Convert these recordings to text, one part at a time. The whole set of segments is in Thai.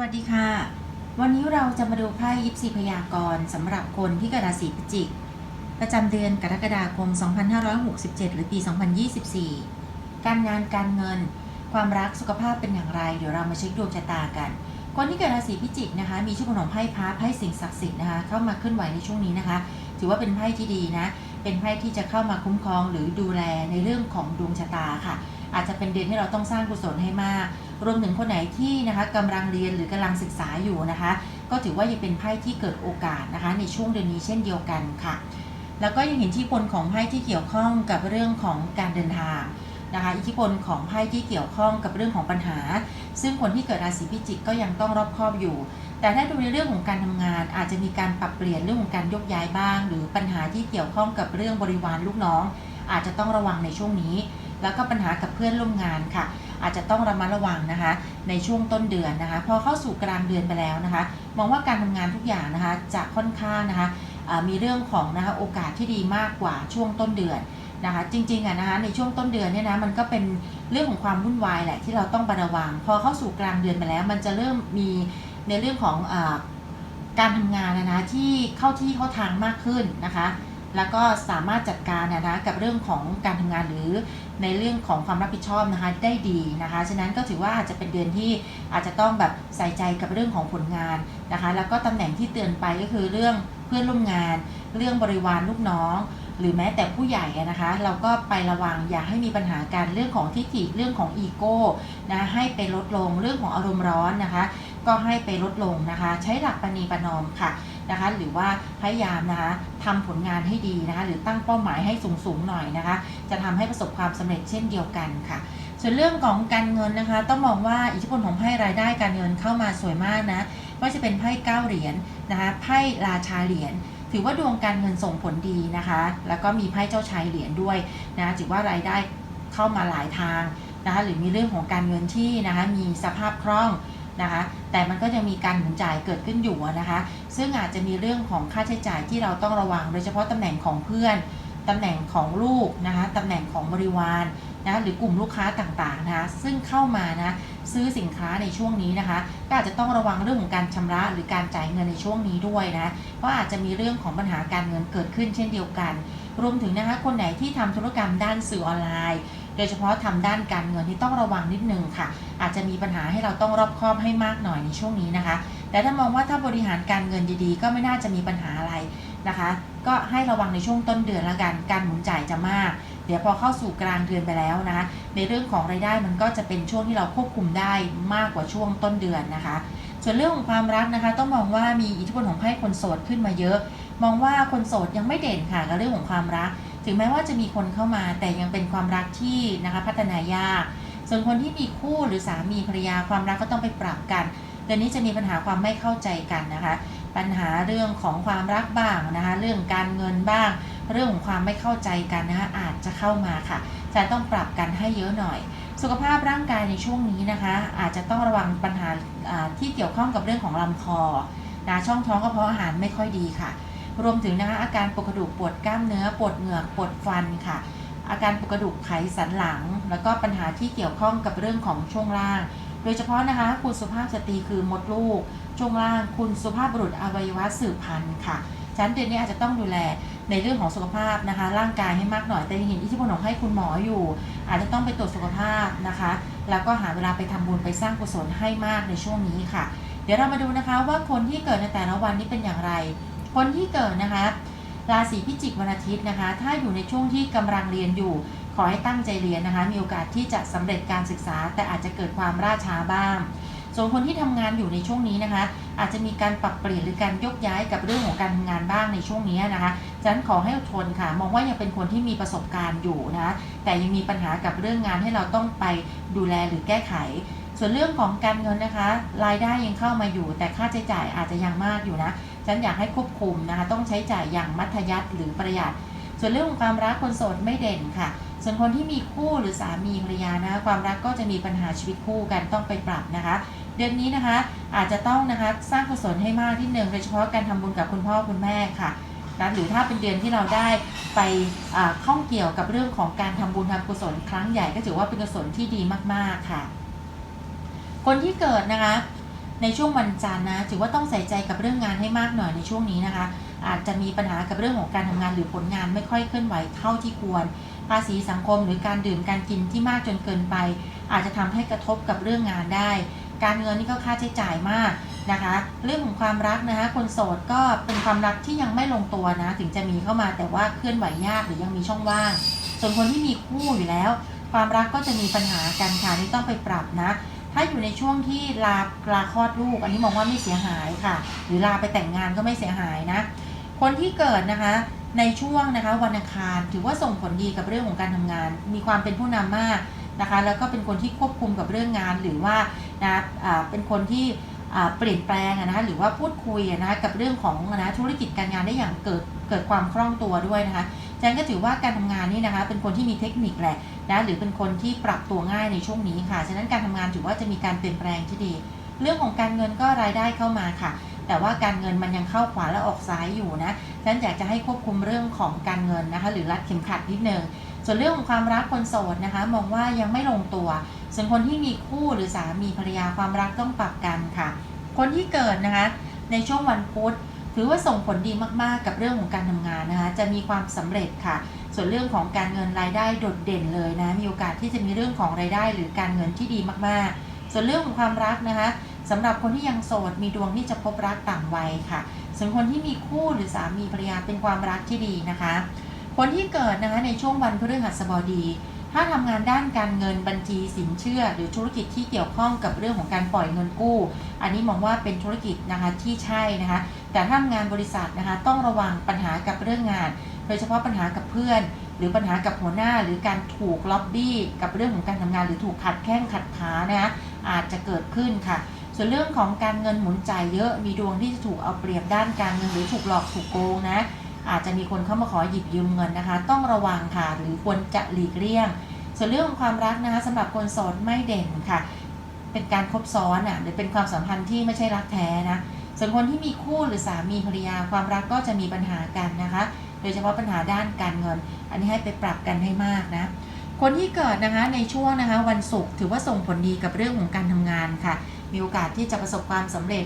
วัสดีค่ะ วันนี้เราจะมาดูไพ่ยิปซีพยากรณ์สำหรับคนที่เกิดราศีพิจิก ประจำเดือนกรกฎาคม 2567 หรือปี 2024 การงานการเงิน ความรักสุขภาพเป็นอย่างไร เดี๋ยวเรามาเช็คดวงชะตากัน คนที่เกิดราศีพิจิกนะคะ มีชื่อของไพ่พระไพ่สิ่งศักดิ์สิทธิ์นะคะเข้ามาเคลื่อนไหวในช่วงนี้นะคะ ถือว่าเป็นไพ่ที่ดีนะ เป็นไพ่ที่จะเข้ามาคุ้มครองหรือดูแลในเรื่องของดวงชะตาค่ะ อาจจะเป็นเดือนที่เราต้องสร้างกุศลให้มาก รวมถึงคนไหนที่นะคะกำลังเรียนหรือกำลังศึกษาอยู่นะคะ ก็ถือว่ายังเป็นไพ่ที่เกิดโอกาสนะคะ ในช่วงเดือนนี้เช่นเดียวกันค่ะ แล้วก็ยังเห็นทธิพลของไพ่ที่เกี่ยวข้องกับเรื่องของการเดินทางนะคะอิทธิพลของไพ่ที่เกี่ยวข้องกับเรื่องของปัญหา ซึ่งคนที่เกิดราศีพิจิกก็ยังต้องรอบคอบอยู่ แต่ถ้าดูในเรื่องของการทำงาน อาจจะมีการปรับเปลี่ยนเรื่องของการยกย้ายบ้าง หรือปัญหาที่เกี่ยวข้องกับเรื่องบริวารลูกน้อง อาจจะต้องระวังในช่วงนี้ แล้วก็ปัญหากับเพื่อนร่วมงานค่ะ อาจจะต้องระมัดระวังนะคะ ในช่วงต้นเดือนนะคะ พอเข้าสู่กลางเดือนไปแล้วนะคะ มองว่าการทำงานทุกอย่างนะคะจะค่อนข้างนะคะมีเรื่องของนะคะโอกาสที่ดีมากกว่าช่วงต้นเดือนนะคะจริงๆอะนะคะในช่วงต้นเดือนเนี่ยนะมันก็เป็นเรื่องของความวุ่นวายแหละที่เราต้องระวัง พอเข้าสู่กลางเดือนไปแล้ว มันจะเริ่มมีในเรื่องของอการทำงานนะนะที่เข้าที่เข้าทางมากขึ้นนะคะ แล้วก็สามารถจัดการนะนะกับเรื่องของการทำงานหรือ ในเรื่องของความรับผิดชอบนะคะได้ดีนะคะฉะนั้นก็ถือว่าอาจจะเป็นเดือนที่อาจจะต้องแบบใส่ใจกับเรื่องของผลงานนะคะแล้วก็ตำแหน่งที่เตือนไปก็คือเรื่องเพื่อนร่วมงาน เรื่องบริวารลูกน้อง หรือแม้แต่ผู้ใหญ่นะคะ เราก็ไประวังอย่าให้มีปัญหาการเรื่องของทิฏฐิเรื่องของอีโก้นะให้ไปลดลงเรื่องของอารมณ์ร้อนนะคะ ก็ให้ไปลดลงนะคะ ใช้หลักปณีประนอมค่ะ นะคะหรือว่าพยายามนะคะทำผลงานให้ดีนะคะหรือตั้งเป้าหมายให้สูงสูงๆหน่อยนะคะ จะทำให้ประสบความสำเร็จเช่นเดียวกันค่ะส่วนเรื่องของการเงินนะคะ ต้องมองว่าอิทธิพลของไพ่รายได้การเงินเข้ามาสวยมากนะว่าจะเป็นไพ่เก้าเหรียญนะคะไพ่ราชาเหรียญถือว่าดวงการเงินส่งผลดีนะคะ แล้วก็มีไพ่เจ้าชายเหรียญด้วยนะถือว่ารายได้เข้ามาหลายทางนะคะหรือมีเรื่องของการเงินที่นะคะมีสภาพคล่อง นะคะ แต่มันก็จะมีการหมุนจ่ายเกิดขึ้นอยู่นะคะ ซึ่งอาจจะมีเรื่องของค่าใช้จ่ายที่เราต้องระวัง โดยเฉพาะตำแหน่งของเพื่อนตำแหน่งของลูกนะคะตำแหน่งของบริวารนะหรือกลุ่มลูกค้าต่างๆนะคะซึ่งเข้ามานะซื้อสินค้าในช่วงนี้นะคะ ก็อาจจะต้องระวังเรื่องของการชำระหรือการจ่ายเงินในช่วงนี้ด้วยนะเพราอาจจะมีเรื่องของปัญหาการเงินเกิดขึ้นเช่นเดียวกัน รวมถึงนะคะคนไหนที่ทำธุรกรรมด้านสื่อออนไลน์ โดยเฉพาะทำด้านการเงินที่ต้องระวังนิดนึงค่ะ อาจจะมีปัญหาให้เราต้องรอบคอบให้มากหน่อยในช่วงนี้นะคะ แต่ถ้ามองว่าถ้าบริหารการเงินดีๆ ก็ไม่น่าจะมีปัญหาอะไรนะคะ ก็ให้ระวังในช่วงต้นเดือนละกัน การหมุนจ่ายจะมาก เดี๋ยวพอเข้าสู่กลางเดือนไปแล้วนะคะ ในเรื่องของรายได้มันก็จะเป็นช่วงที่เราควบคุมได้มากกว่าช่วงต้นเดือนนะคะ ส่วนเรื่องของความรักนะคะ ต้องมองว่ามีอิทธิพลของไพ่คนโสดขึ้นมาเยอะ มองว่าคนโสดยังไม่เด่นค่ะกับเรื่องของความรัก ถึงแม้ว่าจะมีคนเข้ามาแต่ยังเป็นความรักที่นะคะพัฒนายาก ส่วนคนที่มีคู่หรือสามีภรรยาความรักก็ต้องไปปรับกันเดือนนี้จะมีปัญหาความไม่เข้าใจกันนะคะ ปัญหาเรื่องของความรักบ้างนะคะ เรื่องการเงินบ้าง เรื่องของความไม่เข้าใจกันนะคะอาจจะเข้ามาค่ะจะต้องปรับกันให้เยอะหน่อย สุขภาพร่างกายในช่วงนี้นะคะ อาจจะต้องระวังปัญหาที่เกี่ยวข้องกับเรื่องของลำคอนะช่องท้องกระเพาะอาหารไม่ค่อยดีค่ะ รวมถึงนะคะอาการปวดกระดูกปวดกล้ามเนื้อปวดเหงือกปวดฟันค่ะ อาการปวดกระดูกไขสันหลัง แล้วก็ปัญหาที่เกี่ยวข้องกับเรื่องของช่วงล่าง โดยเฉพาะนะคะ คุณสุภาพสตรีคือมดลูก ช่วงล่าง คุณสุภาพบุรุษอวัยวะสืบพันธุ์ค่ะฉันเดือนนี้อาจจะต้องดูแลในเรื่องของสุขภาพนะคะ ร่างกายให้มากหน่อยแต่ยังเห็นอิทธิพลของให้คุณหมออยู่ อาจจะต้องไปตรวจสุขภาพนะคะ แล้วก็หาเวลาไปทำบุญไปสร้างกุศลให้มากในช่วงนี้ค่ะ เดี๋ยวเรามาดูนะคะว่าคนที่เกิดในแต่ละวันนี้เป็นอย่างไร คนที่เกิดนะคะ ราศีพิจิกวันอาทิตย์นะคะ ถ้าอยู่ในช่วงที่กำลังเรียนอยู่ ขอให้ตั้งใจเรียนนะคะ มีโอกาสที่จะสำเร็จการศึกษา แต่อาจจะเกิดความล่าช้าบ้าง ส่วนคนที่ทำงานอยู่ในช่วงนี้นะคะ อาจจะมีการปรับเปลี่ยนหรือการยกย้ายกับเรื่องของการทำงานบ้างในช่วงนี้นะคะฉะนั้นขอให้อดทนค่ะ มองว่ายังเป็นคนที่มีประสบการณ์อยู่นะ แต่ยังมีปัญหากับเรื่องงานให้เราต้องไปดูแลหรือแก้ไขส่วนเรื่องของการเงินนะคะ รายได้ยังเข้ามาอยู่ แต่ค่าใช้จ่ายอาจจะยังมากอยู่นะ ฉันอยากให้ควบคุมนะคะ ต้องใช้จ่ายอย่างมัธยัสถ์หรือประหยัด ส่วนเรื่องของความรักคนโสดไม่เด่นค่ะ ส่วนคนที่มีคู่หรือสามีภรรยานะความรักก็จะมีปัญหาชีวิตคู่กันต้องไปปรับนะคะ เดือนนี้นะคะ อาจจะต้องนะคะสร้างกุศลให้มากที่หนึ่งโดยเฉพาะการทำบุญกับคุณพ่อคุณแม่ค่ะนะหรือถ้าเป็นเดือนที่เราได้ไปอ่าข้องเกี่ยวกับเรื่องของการทำบุญทำกุศลครั้งใหญ่ก็ถือว่าเป็นกุศลที่ดีมากๆค่ะ คนที่เกิดนะคะ ในช่วงวันจันทร์นะถือว่าต้องใส่ใจกับเรื่องงานให้มากหน่อยในช่วงนี้นะคะ อาจจะมีปัญหากับเรื่องของการทำงานหรือผลงานไม่ค่อยเคลื่อนไหวเท่าที่ควร ภาษีสังคมหรือการดื่มการกินที่มากจนเกินไป อาจจะทำให้กระทบกับเรื่องงานได้ การเงินนี่ก็ค่าใช้จ่ายมากนะคะ เรื่องของความรักนะคะคนโสดก็เป็นความรักที่ยังไม่ลงตัวนะ ถึงจะมีเข้ามาแต่ว่าเคลื่อนไหวยากหรือยังมีช่องว่าง ส่วนคนที่มีคู่อยู่แล้ว ความรักก็จะมีปัญหากันค่ะนี่ต้องไปปรับนะ ถ้าอยู่ในช่วงที่ลาลาคลอดลูก อันนี้มองว่าไม่เสียหายค่ะ หรือลาไปแต่งงานก็ไม่เสียหายนะ คนที่เกิดนะคะในช่วงนะคะวันอังคารถือว่าส่งผลดีกับเรื่องของการทำงาน มีความเป็นผู้นำมากนะคะแล้วก็เป็นคนที่ควบคุมกับเรื่องงานหรือว่านะเป็นคนที่เปลี่ยนแปลงนะคะหรือว่าพูดคุยนะคะกับเรื่องของนะธุรกิจการงานได้อย่างเกิดเกิดความคล่องตัวด้วยนะคะ ฉะนั้นก็ถือว่าการทำงานนี่นะคะ เป็นคนที่มีเทคนิคแหละนะหรือเป็นคนที่ปรับตัวง่ายในช่วงนี้ค่ะ ฉะนั้นการทำงานถือว่าจะมีการเปลี่ยนแปลงที่ดี เรื่องของการเงินก็รายได้เข้ามาค่ะ แต่ว่าการเงินมันยังเข้าขวาและออกซ้ายอยู่นะฉะนั้นอยากจะให้ควบคุมเรื่องของการเงินนะคะ หรือรัดเข็มขัดนิดนึงส่วนเรื่องของความรักคนโสดนะคะ มองว่ายังไม่ลงตัว ส่วนคนที่มีคู่หรือสามีภรรยาความรักต้องปรับกันค่ะ คนที่เกิดนะคะในช่วงวันพุธ ถือว่าส่งผลดีมากๆกับเรื่องของการทำงานนะคะจะมีความสำเร็จค่ะ ส่วนเรื่องของการเงินรายได้โดดเด่นเลยนะมีโอกาสที่จะมีเรื่องของรายได้หรือการเงินที่ดีมากๆ ส่วนเรื่องของความรักนะคะสำหรับคนที่ยังโสดมีดวงที่จะพบรักต่างวัยค่ะ ส่วนคนที่มีคู่หรือสามีภรรยาเป็นความรักที่ดีนะคะ คนที่เกิดนะคะในช่วงวันพฤหัสบดี ถ้าทำงานด้านการเงินบัญชีสินเชื่อ หรือธุรกิจที่เกี่ยวข้องกับเรื่องของการปล่อยเงินกู้ อันนี้มองว่าเป็นธุรกิจนะคะที่ใช่นะคะ แต่ถ้าทำงานบริษัทนะคะต้องระวังปัญหากับเรื่องงาน โดยเฉพาะปัญหากับเพื่อน หรือปัญหากับหัวหน้า หรือการถูกล็อบบี้กับเรื่องของการทำงาน หรือถูกขัดแข้งขัดขานะคะอาจจะเกิดขึ้นค่ะส่วนเรื่องของการเงินหมุนจ่ายเยอะมีดวงที่จะถูกเอาเปรียบด้านการเงินหรือถูกหลอกถูกโกงนะ อาจจะมีคนเข้ามาขอหยิบยืมเงินนะคะ ต้องระวังค่ะ หรือควรจะหลีกเลี่ยง ส่วนเรื่องของความรักนะคะสำหรับคนโสดไม่เด่นค่ะ เป็นการคบซ้อนอะหรือเป็นความสัมพันธ์ที่ไม่ใช่รักแท้นะส่วนคนที่มีคู่หรือสามีภรรยาความรักก็จะมีปัญหากันนะคะ โดยเฉพาะปัญหาด้านการเงิน อันนี้ให้ไปปรับกันให้มากนะคนที่เกิดนะคะในช่วงนะคะวันศุกร์ถือว่าส่งผลดีกับเรื่องของการทำงานค่ะ มีโอกาสที่จะประสบความสำเร็จ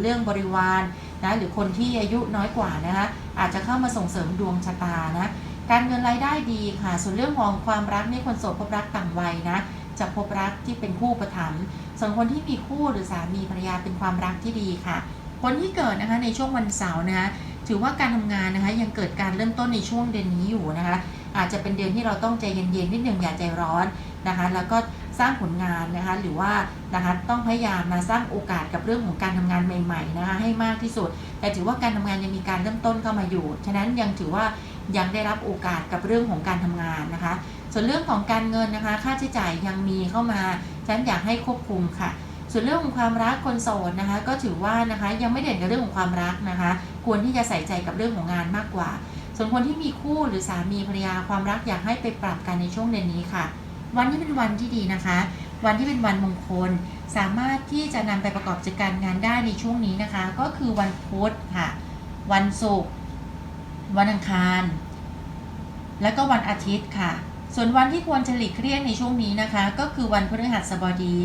เรื่องบริวารนะหรือคนที่อายุน้อยกว่านะคะอาจจะเข้ามาส่งเสริมดวงชะตานะการเงินรายได้ดีค่ะ ส่วนเรื่องของความรักนี่คนโสดพบรักต่างวัยนะจะพบรักที่เป็นคู่ประถมส่วนคนที่มีคู่หรือสามีภรรยาเป็นความรักที่ดีค่ะ คนที่เกิดนะคะในช่วงวันเสาร์นะคะถือว่าการทำงานนะคะยังเกิดการเริ่มต้นในช่วงเดือนนี้อยู่นะคะอาจจะเป็นเดือนที่เราต้องใจเย็นๆนิดหนึ่งอย่าใจร้อนนะคะ แล้วก็ สร้างผลงานนะคะหรือว่านะคะต้องพยายามมาสร้างโอกาสกับเรื่องของการทำงานใหม่ๆนะคะให้มากที่สุด แต่ถือว่าการทำงานยังมีการเริ่มต้นเข้ามาอยู่ ฉะนั้นยังถือว่ายังได้รับโอกาสกับเรื่องของการทำงานนะคะ ส่วนเรื่องของการเงินนะคะ ค่าใช้จ่ายยังมีเข้ามาฉะนันอยากให้ควบคุมค่ะ ส่วนเรื่องของความรักคนโสดนะคะ ก็ถือว่านะคะยังไม่เด่นกับเรื่องของความรักนะคะ ควรที่จะใส่ใจกับเรื่องของงานมากกว่า ส่วนคนที่มีคู่หรือสามีภรรยาความรักอยากให้ไปปรับกันในช่วงเดือนนี้ค่ะ วันที่เป็นวันที่ดีนะคะ วันที่เป็นวันมงคล สามารถที่จะนำไปประกอบกิจการงานได้ในช่วงนี้นะคะ ก็คือวันพุธค่ะ วันศุกร์วันอังคาร แล้วก็วันอาทิตย์ค่ะ ส่วนวันที่ควรจะหลีกเลี่ยงในช่วงนี้นะคะ ก็คือวันพฤหัสบดี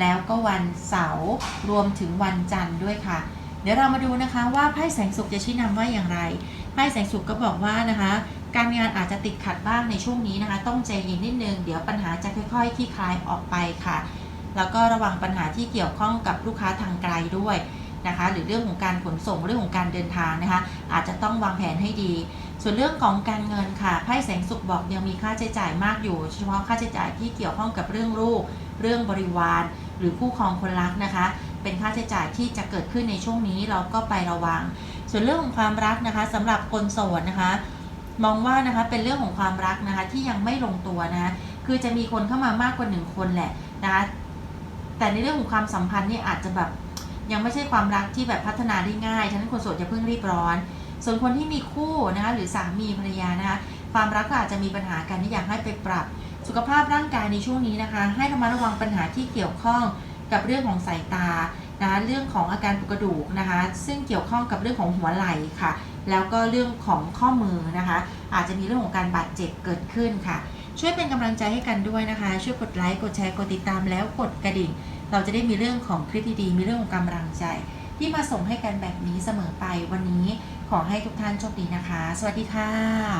แล้วก็วันเสาร์รวมถึงวันจันทร์ด้วยค่ะ เดี๋ยวเรามาดูนะคะว่าไพ่แสงสุขจะชี้นำว่าอย่างไรไพ่แสงสุขก็บอกว่านะคะ การงานอาจจะติดขัดบ้างในช่วงนี้นะคะ ต้องใจเย็นนิดนึง เดี๋ยวปัญหาจะค่อยๆคลี่คลายออกไปค่ะ แล้วก็ระวังปัญหาที่เกี่ยวข้องกับลูกค้าทางไกลด้วยนะคะ หรือเรื่องของการขนส่งเรื่องของการเดินทางนะคะ อาจจะต้องวางแผนให้ดี ส่วนเรื่องของการเงินค่ะไพ่แสงสุขบอกยังมีค่าใช้จ่ายมากอยู่ เฉพาะค่าใช้จ่ายที่เกี่ยวข้องกับเรื่องลูก เรื่องบริวาร หรือคู่ครองคนรักนะคะ เป็นค่าใช้จ่ายที่จะเกิดขึ้นในช่วงนี้เราก็ไประวัง ส่วนเรื่องของความรักนะคะสำหรับคนโสดนะคะ มองว่านะคะเป็นเรื่องของความรักนะคะที่ยังไม่ลงตัวนะคะคือจะมีคนเข้ามามากกว่าหนึ่งคนแหละนะคะแต่ในเรื่องของความสัมพันธ์นี่อาจจะแบบยังไม่ใช่ความรักที่แบบพัฒนาได้ง่าย ฉะนั้นคนโสดอย่าเพิ่งรีบร้อน ส่วนคนที่มีคู่นะคะหรือสามีภรรยานะคะความรักก็อาจจะมีปัญหากันที่อยากให้ไปปรับ สุขภาพร่างกายในช่วงนี้นะคะ ให้ระมัดระวังปัญหาที่เกี่ยวข้องกับเรื่องของสายตา นะเรื่องของอาการปวดกระดูกนะคะ ซึ่งเกี่ยวข้องกับเรื่องของหัวไหล่ค่ะ แล้วก็เรื่องของข้อมือนะคะ อาจจะมีเรื่องของการบาดเจ็บเกิดขึ้นค่ะ ช่วยเป็นกำลังใจให้กันด้วยนะคะ ช่วยกดไลค์กดแชร์กดติดตามแล้วกดกระดิ่ง เราจะได้มีเรื่องของคลิปดีๆมีเรื่องของกำลังใจ ที่มาส่งให้กันแบบนี้เสมอไปวันนี้ขอให้ทุกท่านโชคดีนะคะ สวัสดีค่ะ